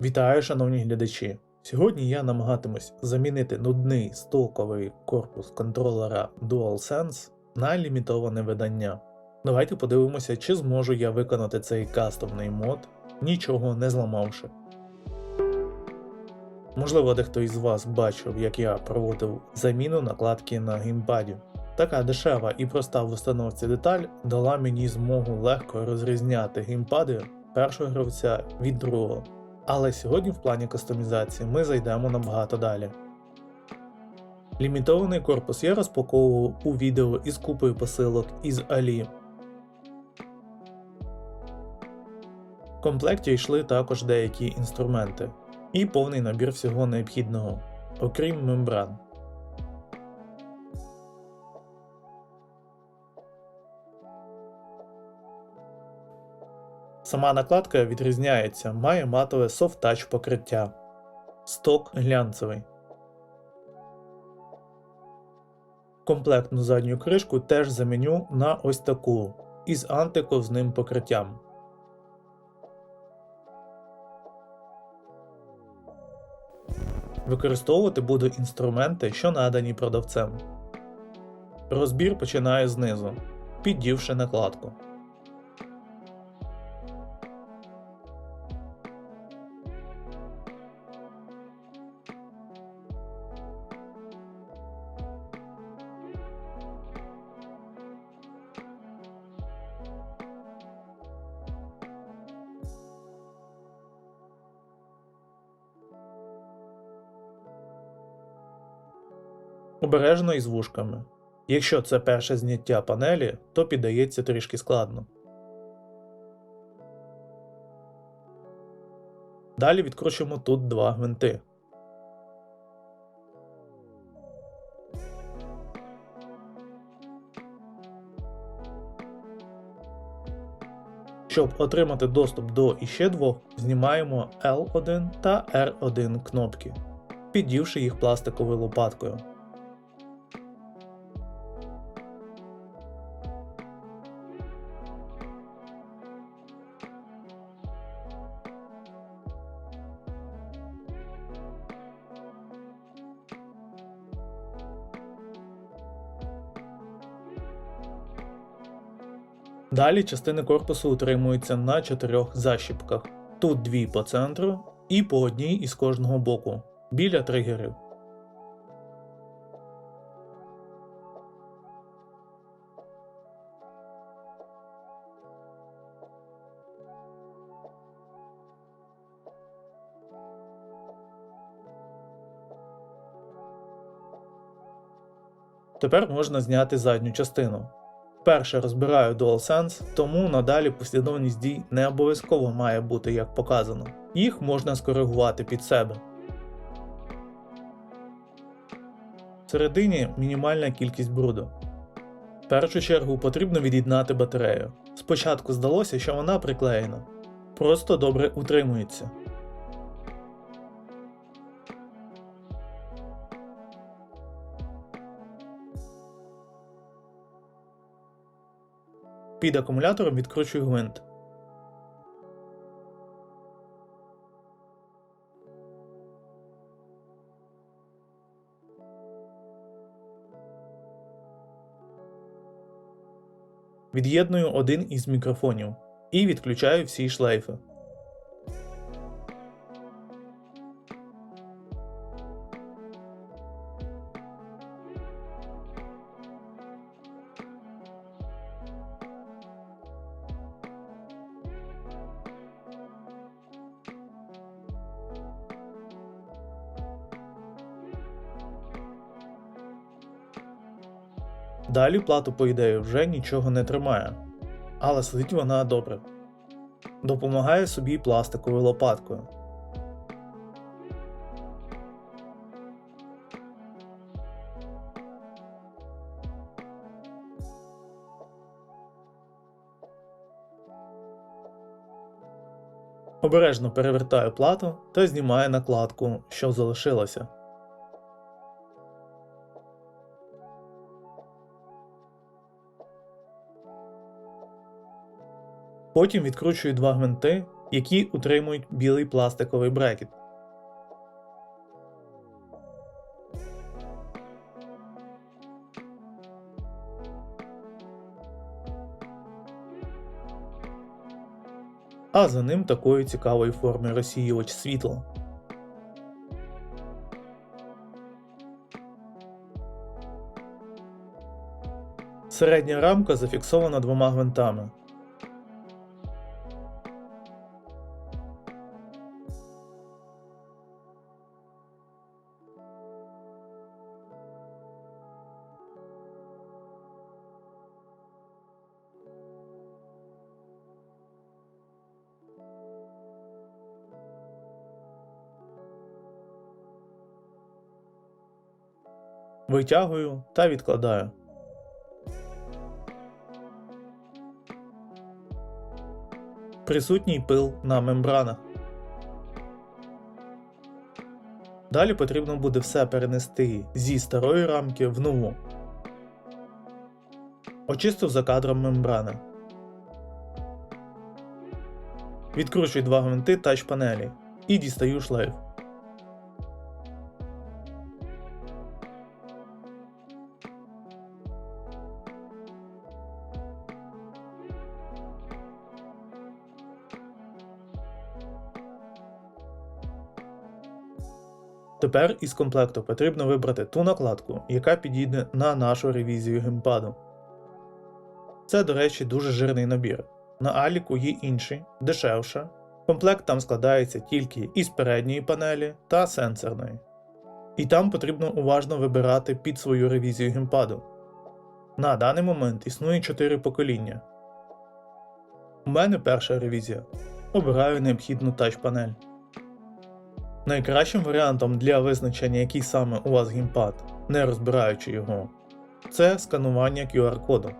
Вітаю, шановні глядачі! Сьогодні я намагатимусь замінити нудний стоковий корпус контролера DualSense на лімітоване видання. Давайте подивимося, чи зможу я виконати цей кастомний мод, нічого не зламавши. Можливо, дехто із вас бачив, як я проводив заміну накладки на геймпаді. Така дешева і проста в установці деталь дала мені змогу легко розрізняти геймпади першого гравця від другого. Але сьогодні в плані кастомізації ми зайдемо набагато далі. Лімітований корпус я розпаковував у відео із купою посилок із Алі. В комплекті йшли також деякі інструменти і повний набір всього необхідного, окрім мембран. Сама накладка відрізняється, має матове софт-тач покриття. Сток глянцевий. Комплектну задню кришку теж заміню на ось таку із антиковзним покриттям. Використовувати буду інструменти, що надані продавцем. Розбір починаю знизу, піддівши накладку. Обережно із вушками. Якщо це перше зняття панелі, то піддається трішки складно. Далі відкручуємо тут два гвинти. Щоб отримати доступ до іще двох, знімаємо L1 та R1 кнопки, піддівши їх пластиковою лопаткою. Далі частини корпусу утримуються на чотирьох защіпках. Тут дві по центру і по одній із кожного боку, біля тригерів. Тепер можна зняти задню частину. Перше розбираю DualSense, тому надалі послідовність дій не обов'язково має бути як показано. Їх можна скоригувати під себе. Всередині мінімальна кількість бруду. В першу чергу потрібно від'єднати батарею. Спочатку здалося, що вона приклеєна, просто добре утримується. Під акумулятором відкручую гвинт. Від'єдную один із мікрофонів і відключаю всі шлейфи. Далі плату, по ідеї, вже нічого не тримає, але сидить вона добре. Допомагає собі пластиковою лопаткою. Обережно перевертаю плату та знімаю накладку, що залишилася. Потім відкручую два гвинти які утримують білий пластиковий брекет. А за ним такої цікавої форми розсіювач світла. Середня рамка зафіксована двома гвинтами. Витягую та відкладаю. Присутній пил на мембранах. Далі потрібно буде все перенести зі старої рамки в нову. Очистив за кадром мембрани. Відкручую два гвинти тач панелі і дістаю шлейф. Тепер із комплекту потрібно вибрати ту накладку, яка підійде на нашу ревізію геймпаду. Це, до речі, дуже жирний набір. На Аліку є інший, дешевше. Комплект там складається тільки із передньої панелі та сенсорної. І там потрібно уважно вибирати під свою ревізію геймпаду. На даний момент існує 4 покоління. У мене перша ревізія. Обираю необхідну тач панель. Найкращим варіантом для визначення, який саме у вас геймпад, не розбираючи його, це сканування QR-коду.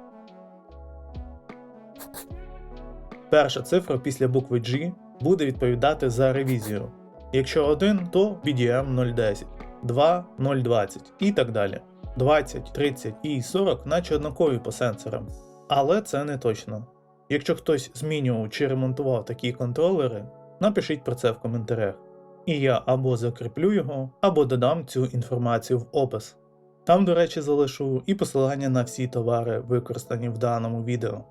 Перша цифра після букви G буде відповідати за ревізію. Якщо 1, то BDM 010, 2 020 і так далі. 20, 30 і 40 наче однакові по сенсорам. Але це не точно. Якщо хтось змінював чи ремонтував такі контролери, напишіть про це в коментарях і я або закріплю його, або додам цю інформацію в опис. Там, до речі, залишу і посилання на всі товари, використані в даному відео.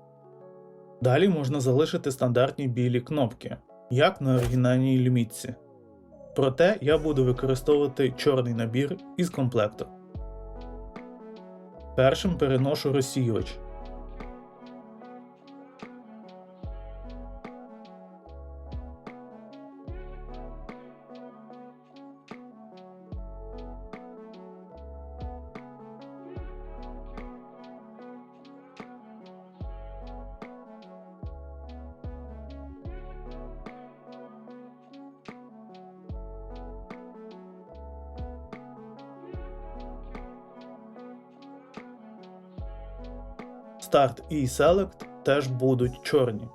Далі можна залишити стандартні білі кнопки, як на оригінальній лімітці. Проте я буду використовувати чорний набір із комплекту. Першим переношу розсіювач. Start і Select теж будуть чорні.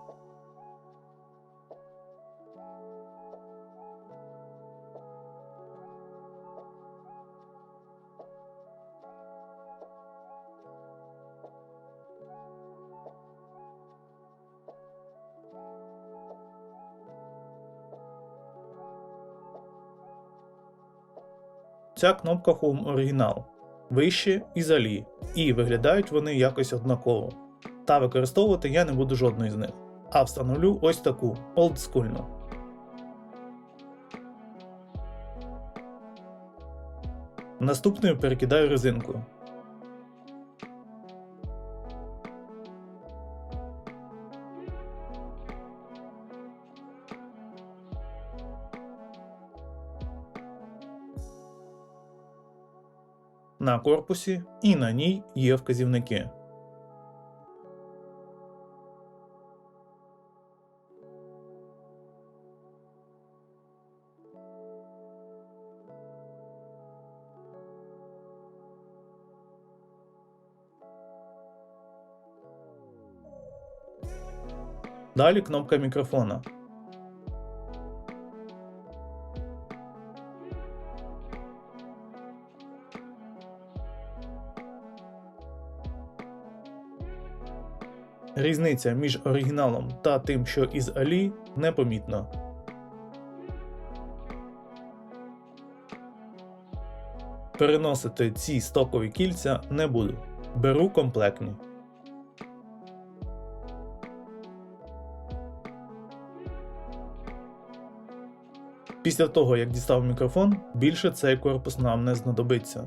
Ця кнопка Home оригінал вище і залі, і виглядають вони якось однаково. Та використовувати я не буду жодної з них, а встановлю ось таку олдскульну. Наступною перекидаю резинку. На корпусі і на ній є вказівники. Далі кнопка мікрофона. Різниця між оригіналом та тим, що із Алі, непомітна. Переносити ці стокові кільця не буду. Беру комплектні. Після того, як дістав мікрофон, більше цей корпус нам не знадобиться.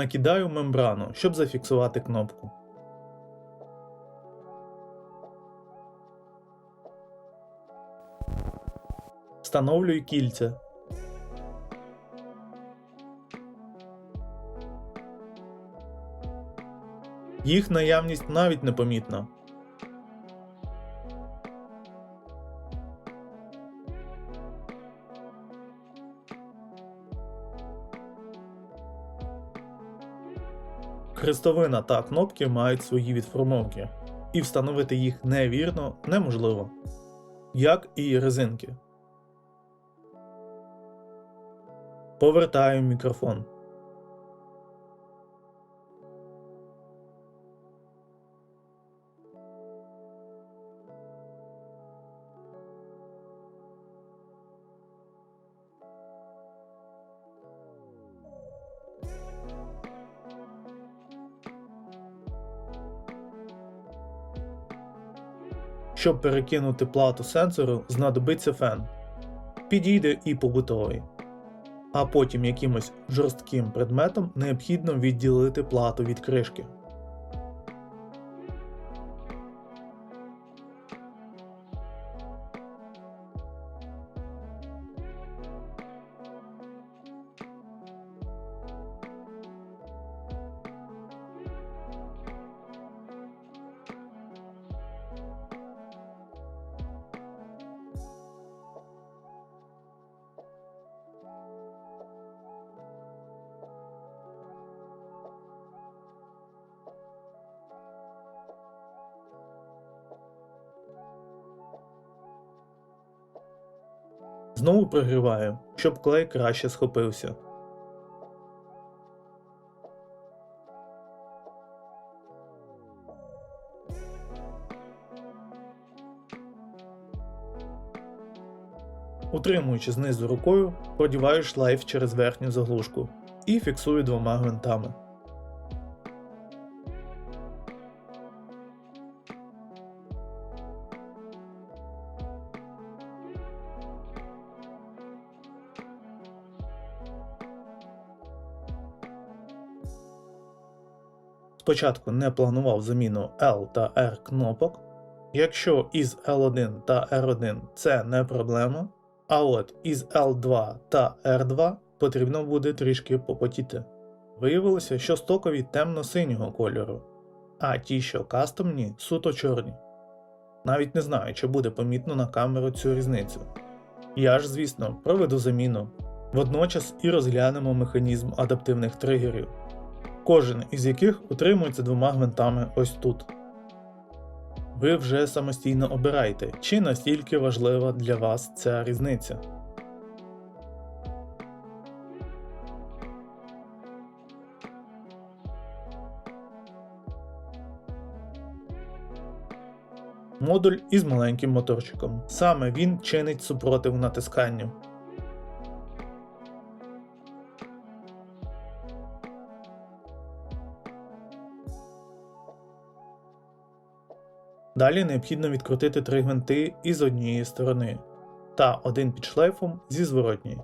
Накидаю мембрану, щоб зафіксувати кнопку. Встановлюю кільця. Їх наявність навіть непомітна. Хрестовина та кнопки мають свої відформовки, і встановити їх невірно неможливо, як і резинки. Повертаю мікрофон. Щоб перекинути плату сенсору, знадобиться фен. Підійде і побутовий. А потім якимось жорстким предметом необхідно відділити плату від кришки. Знову прогріваю, щоб клей краще схопився. Утримуючи знизу рукою, продіваю шлейф через верхню заглушку і фіксую двома гвинтами. Спочатку не планував заміну L та R кнопок. Якщо із L1 та R1 це не проблема, а от із L2 та R2 потрібно буде трішки попотіти. Виявилося, що стокові темно-синього кольору, а ті, що кастомні, суто чорні. Навіть не знаю, чи буде помітно на камеру цю різницю. Я ж, звісно, проведу заміну. Водночас і розглянемо механізм адаптивних тригерів кожен із яких утримується двома гвинтами ось тут. Ви вже самостійно обирайте, чи настільки важлива для вас ця різниця. Модуль із маленьким моторчиком. Саме він чинить супротив натисканню. Далі необхідно відкрутити три гвинти із однієї сторони та один під шлейфом зі зворотньої.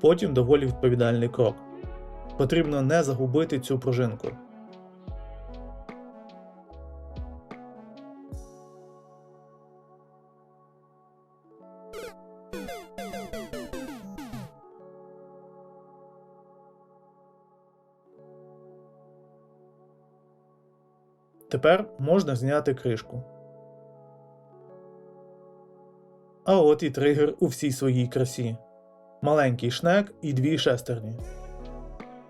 Потім доволі відповідальний крок. Потрібно не загубити цю пружинку. Тепер можна зняти кришку. А от і тригер у всій своїй красі. Маленький шнек і дві шестерні.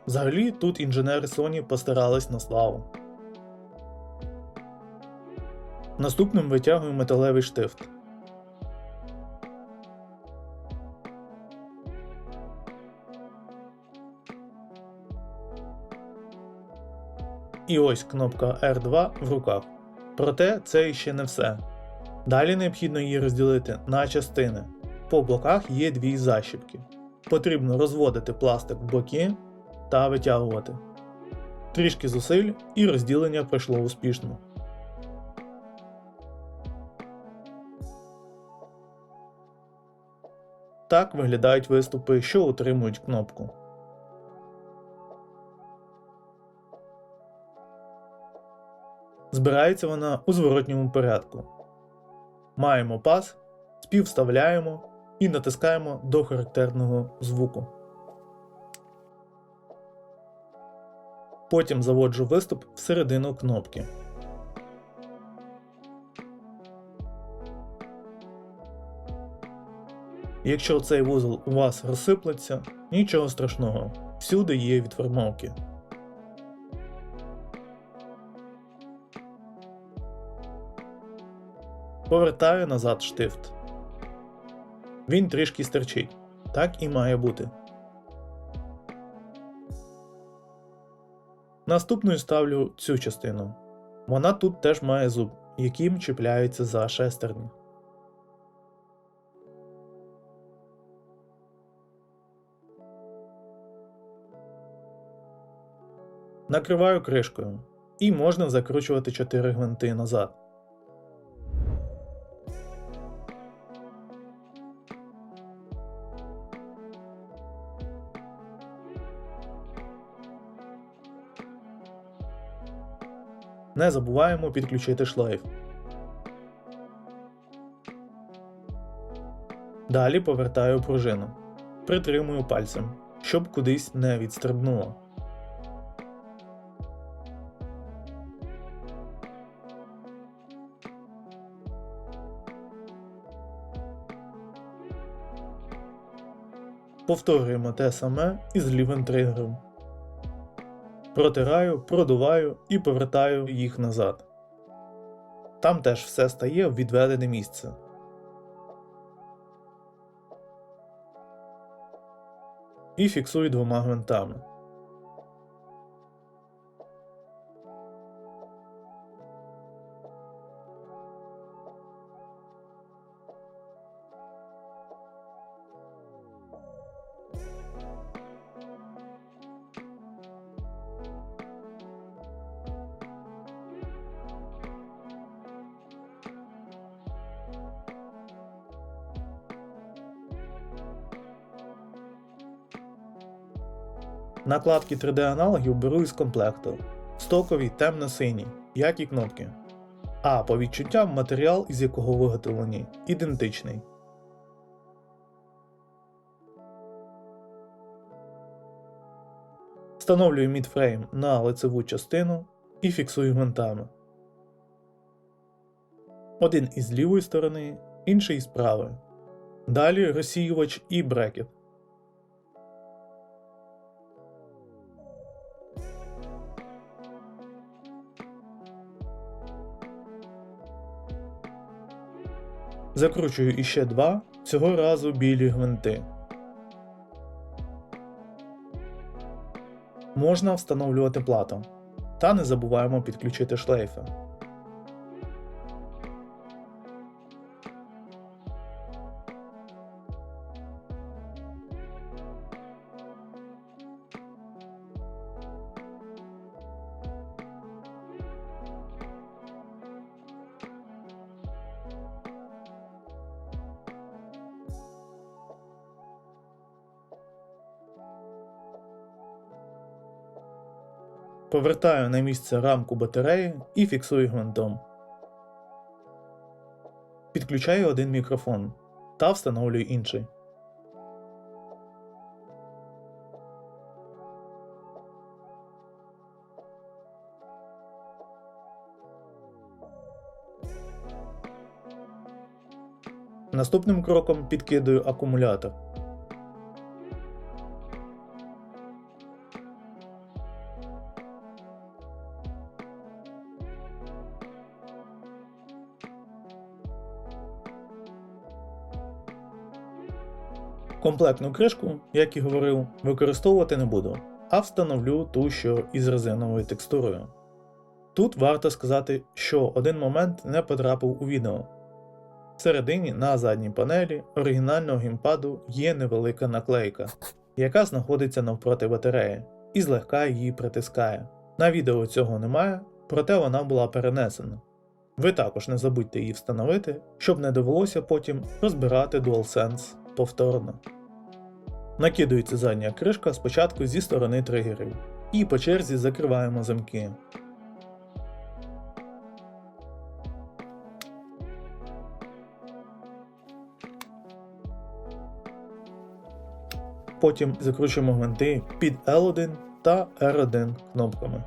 Взагалі тут інженери Sony постарались на славу. Наступним витягую металевий штифт. І ось кнопка R2 в руках. Проте це ще не все. Далі необхідно її розділити на частини. По боках є дві защіпки. Потрібно розводити пластик в боки та витягувати. Трішки зусиль і розділення пройшло успішно. Так виглядають виступи, що утримують кнопку. Збирається вона у зворотньому порядку. Маємо пас, співставляємо і натискаємо до характерного звуку. Потім заводжу виступ всередину кнопки. Якщо цей вузол у вас розсиплеться, нічого страшного, всюди є відформовки. Повертаю назад штифт. Він трішки стерчить. Так і має бути. Наступною ставлю цю частину. Вона тут теж має зуб, яким чіпляється за шестерні. Накриваю кришкою. І можна закручувати 4 гвинти назад. Не забуваємо підключити шлейф. Далі повертаю пружину. Притримую пальцем, щоб кудись не відстрибнуло. Повторюємо те саме і з лівим тригером. Протираю, продуваю і повертаю їх назад. Там теж все стає в відведене місце. І фіксую двома гвинтами. Накладки 3D аналогів беру із комплекту. Стокові темно-сині, як і кнопки. А по відчуттям матеріал, із якого виготовлені, ідентичний. Встановлюю мідфрейм на лицеву частину і фіксую гвинтами. Один із лівої сторони, інший з правої. Далі розсіювач і брекет. Закручую іще два, цього разу білі гвинти. Можна встановлювати плату. Та не забуваємо підключити шлейфи. Вертаю на місце рамку батареї і фіксую гвинтом. Підключаю один мікрофон та встановлюю інший. Наступним кроком підкидаю акумулятор. Комплектну кришку, як і говорив, використовувати не буду, а встановлю ту, що із резиновою текстурою. Тут варто сказати, що один момент не потрапив у відео. Всередині на задній панелі оригінального геймпаду є невелика наклейка, яка знаходиться навпроти батареї, і злегка її притискає. На відео цього немає, проте вона була перенесена. Ви також не забудьте її встановити, щоб не довелося потім розбирати DualSense повторно. Накидується задня кришка спочатку зі сторони тригерів, і по черзі закриваємо замки. Потім закручуємо гвинти під L1 та R1 кнопками.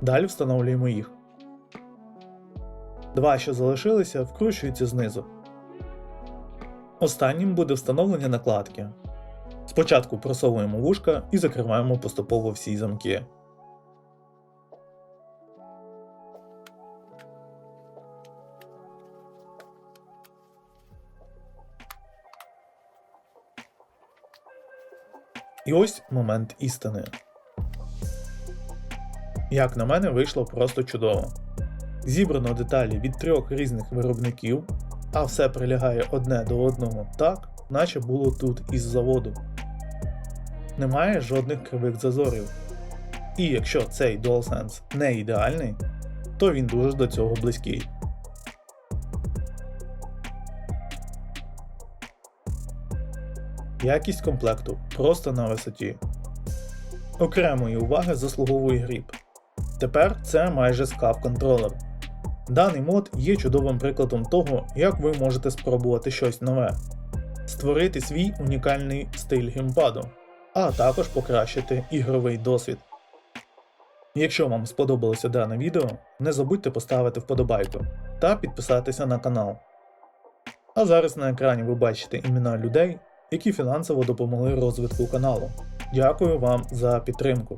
Далі встановлюємо їх. Два, що залишилися, вкручуються знизу. Останнім буде встановлення накладки. Спочатку просовуємо вушка і закриваємо поступово всі замки. І ось момент істини. Як на мене, вийшло просто чудово. Зібрано деталі від трьох різних виробників, а все прилягає одне до одного так, наче було тут із заводу. Немає жодних кривих зазорів. І якщо цей DualSense не ідеальний, то він дуже до цього близький. Якість комплекту просто на висоті. Окремої уваги заслуговує гріб. Тепер це майже скаф контролер. Даний мод є чудовим прикладом того, як ви можете спробувати щось нове, створити свій унікальний стиль геймпаду, а також покращити ігровий досвід. Якщо вам сподобалося дане відео, не забудьте поставити вподобайку та підписатися на канал. А зараз на екрані ви бачите імена людей, які фінансово допомогли розвитку каналу. Дякую вам за підтримку.